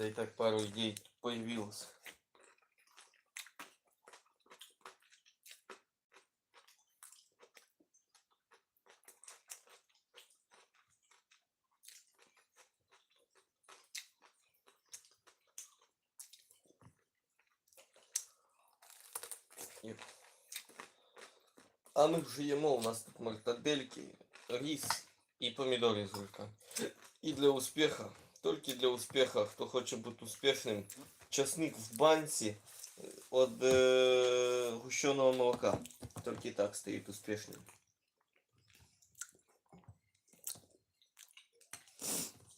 Да и так пару идей появилось. І- А ми вже їмо, у нас тут мартадельки, рис и помидоры из рулька. И для успеха, только для успеха, кто хочет быть успешным, Часник в банці от е, гущеного молока. только так стоит успішним.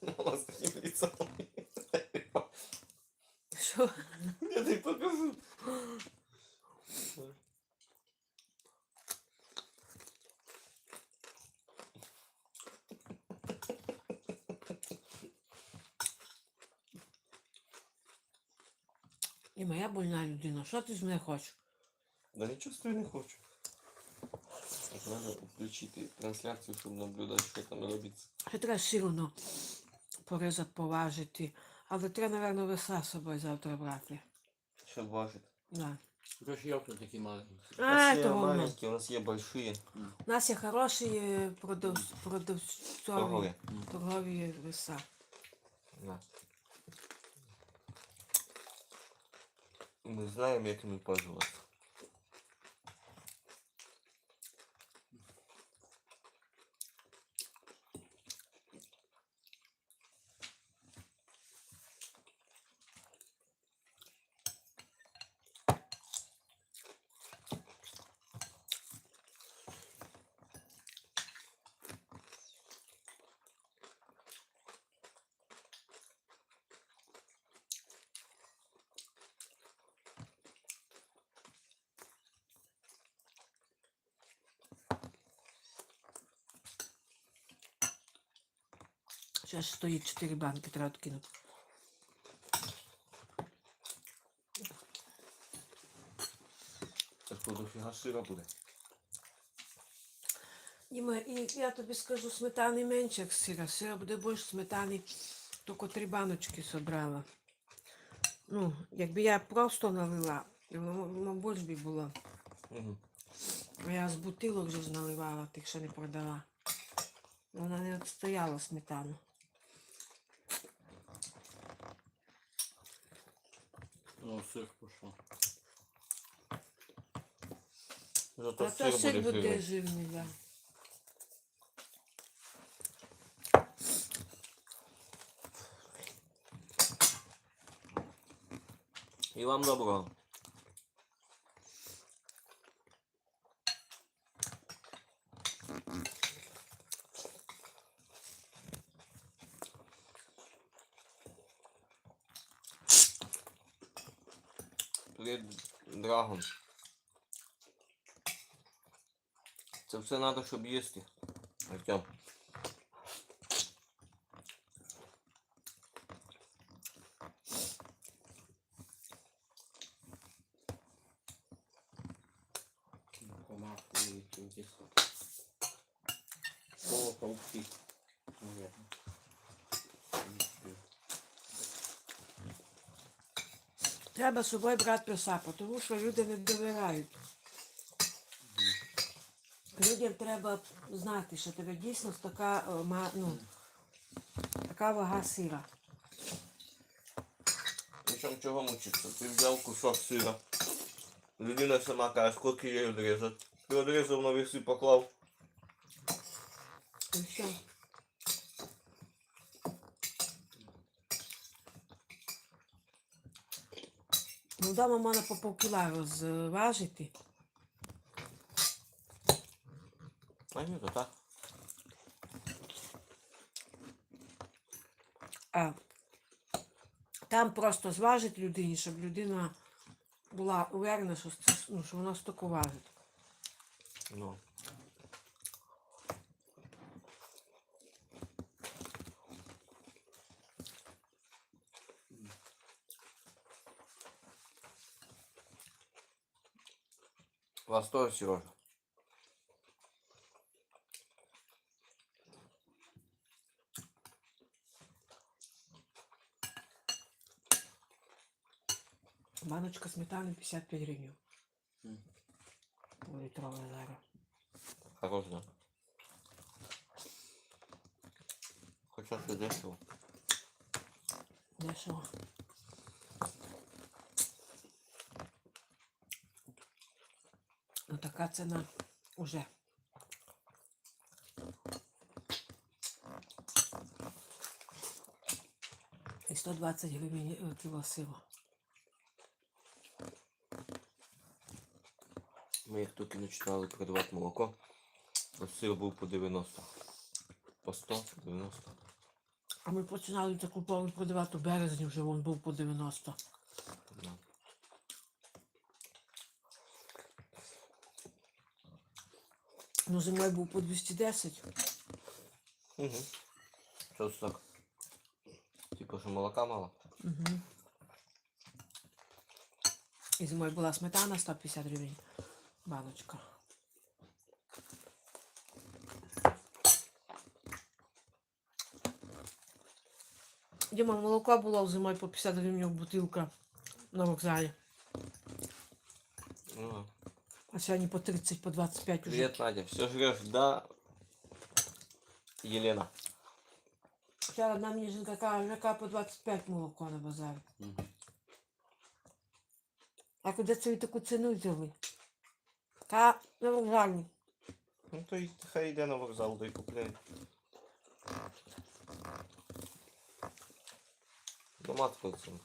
Мама Я тобі покажу. І моя больна людина. Що ти з мене хочеш? Да ничего с не хочу. Так, Надо включить трансляцию, чтобы наблюдать, что там робится. Ще треба сильно порізати, поважити. Але треба, напевно, веса з собою завтра брати. Что важит. Да. Короче, я тут. У нас А, є того у нас. у нас є большие. У нас є хороші е, продав... продавцові Торгові. торгові веса. На. Ми знаємо, як ними пользуватися. Зараз стоїть 4 банки, треба кинути. Так дофіга сира буде. Діма, і я тобі скажу, сметани менше, як сира. Сира буде більше сметани, тільки три баночки собрала. Ну, якби я просто налила, воно більше би було. Угу. А я з бутилок вже наливала, тих ще не продала. Вона не відстояла сметану. Ну, сир пішов. Зато Та сир то сир буде жирний. жирний, да. І вам добро. Драгон. Це все треба, щоб їсти. Артем. Помаху і тісо. Коло пауки. Наверно. Треба з собою брати пса, тому що люди не довіряють. Людям треба знати, що тебе дійсно така, е, ну, така вага сира. Причем чого мучиться? Ти взяв кусок сира. Людина сама каже, скільки їй відрізати. Ти відрізав на веси поклав. І все. Вдома можна по полкіла розважити. А ні, то так. А там просто зважить людині, щоб людина була уверена, що, ну, що вона стоку важить. Ну. Вас тоже, Сережа? Баночка сметани 55 гривень. Мгм. Літрова зараз. Хорош, да? Хоча це дешево. Дешево. Ну така ціна уже. І 120 гривень е, кіло сиру. Ми як тільки починали продавати молоко, сир був по 90. По 100, 90. А ми починали таку повну продавати у березні, вже він був по 90. Ну, зимою був по 210. Угу. Що це так? Типу, що молока мало? Угу. І зимою була сметана 150 гривень. Баночка. Діма, молоко було зимою по 50 гривень бутилка на вокзалі. Ну, А сьогодні по 30, по 25 уже. Привет, Надя. Все жрешь, да? Елена. Вчора одна мені жінка каже, яка по 25 молоко на базарі. Мгм. А куди це ви таку ціну взяли? Та на вокзалі. Ну то й хай йде на вокзал, да й купляє. Дома такої ціни.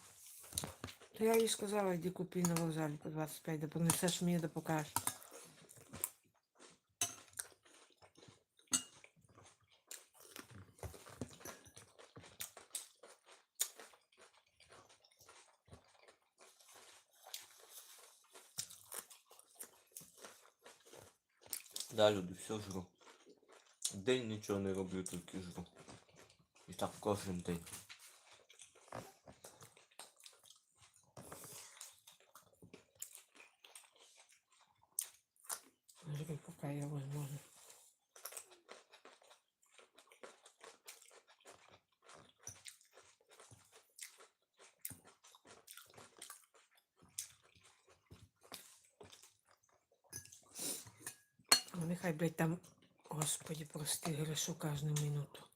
То я їй сказала, йди купи на вокзалі по 25, да понесеш мені, да покажеш. Да, люди, все жру. День нічого не роблю, тільки жру. І так кожен день. Є можливо. Ну, Нехай, блядь, там, господи, прости, грешу каждую минуту.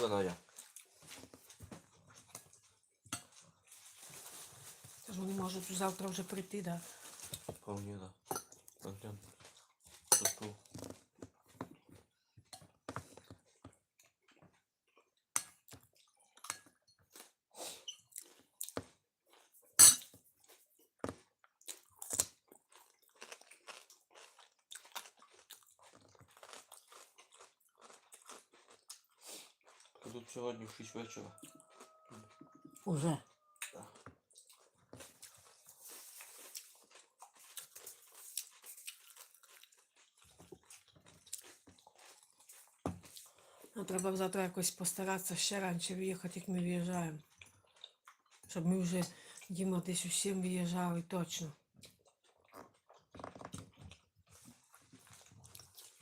Надя. Тож вони можуть завтра вже прийти, да? Вполне, да. Пойдем. Тут. Тут сьогодні в 6 вечора. Уже. Ну, треба завтра якось постаратися ще раніше виїхати, як ми виїжджаємо. Щоб ми вже Діма десь у 7 виїжджали точно.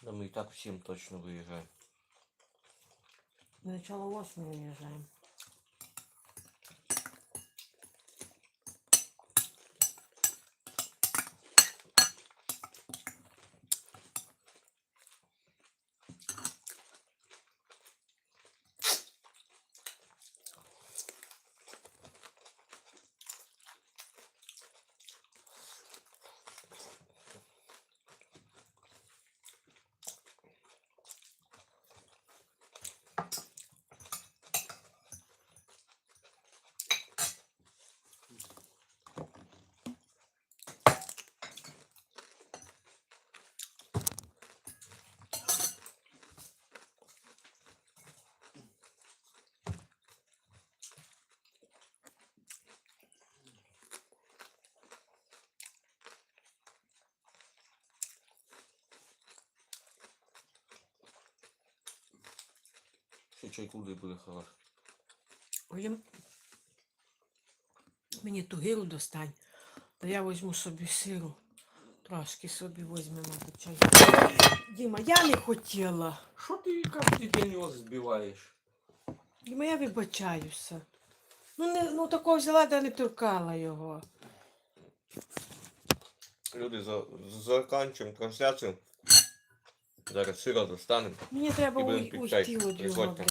Да ми і так всім точно виїжджаємо. Начало 8 виїжджаємо. І чайку буде хорошо. Ой, Мені ту гиру достань, то я візьму собі сиру. Трошки собі візьмемо чаю. Діма, я не хотіла. Що ти кожен день його збиваєш? Діма, я вибачаюся. Ну, не, ну такого взяла, да не торкала його. Люди, за, заканчуємо трансляцію. Зараз сира достанемо. Мені треба уйти від. Приходьте.